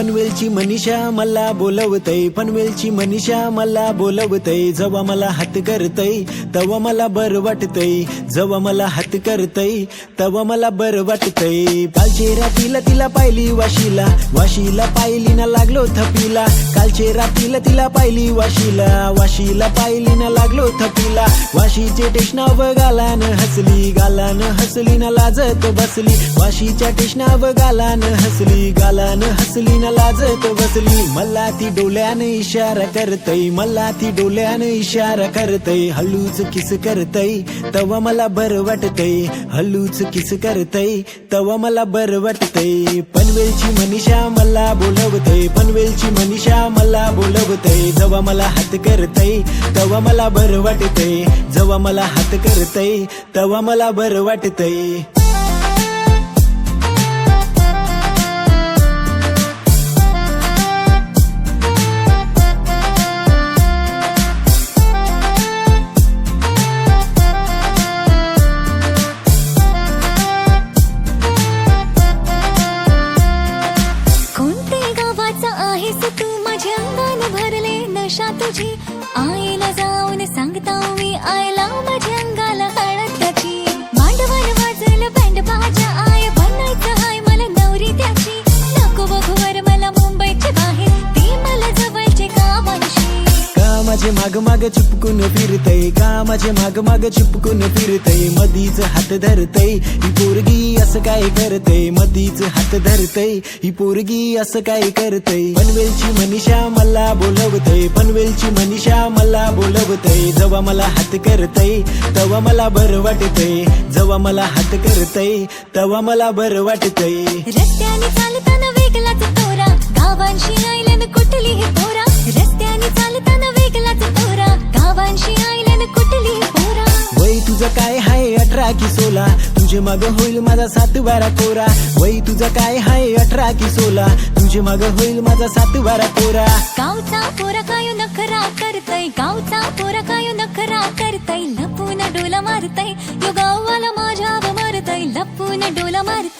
पनवेलची मनीषा मला बोलवतय. पनवेलची मनीषा मला बोलवतय. जेव्हा मला हात करतय तवा मला बर वाटतय. जेव्हा मला हात करतय तवा मला बर वाटतय. कालचे तिला पाहिली वाशीला. वाशीला पाहिली ना लागलो थपीला. कालचे रात्रीला तिला पाहिली वाशीला. वाशीला पाहिली ना लागलो थपीला. वाशीचे टेशनाव गालान हसली गालान हसली ना लाजत बसली. वाशीच्या टेशनाव गालान हसली गालान हसली ना लाजत बसली. मला ती डोल्याने इशारा करतय मला ती डोल्याने इशारा करतय. हल्लूच किस करतय तव मला बर वाटतय. हलूच किस करतय तव मला बर वाटतय पनवेलची मनीषा मला बोलवते. पनवेलची मनीषा मला बोलवते. जवा मला हात करतय तेव्हा मला बर वाटते. जेव्हा मला हात करतय तेव्हा मला बर वाटते. आहेस तू माझ्या अंगाने भरले नशा तुझी. माझे माग माग चिपकून फिरतय का माझे माग माग चिपकून फिरतय? मधीच हात धरतय ही पोरगी असं काय करतय? मधीच हात धरतय ही पोरगी असं काय करतय? पनवेलची मनीषा मला बोलवतय पनवेलची मनीषा मला बोलवतय जेव्हा मला हात करतय तवा मला बर वाटतय. जेव्हा मला हात करतय तेव्हा मला बर वाटतय. रस्त्याने चालताना वेगलाच तोरा गावांशी आयल्यान कुठली पोरा? रस्त्याने चालताना तुझं काय हाय अठरा की सोला तुझे माग होईल माझा सात बारा कोरा. वय तुझं काय हाय अठरा की सोला तुझे माग होईल माझा सात बारा कोरा. गावचा पोरा काय नखरा करतय? गावचा पोरा काय नखरा करतय? लपून डोला मारतय. यो गावाला माझ्या मारतय. लपून डोला मारतय.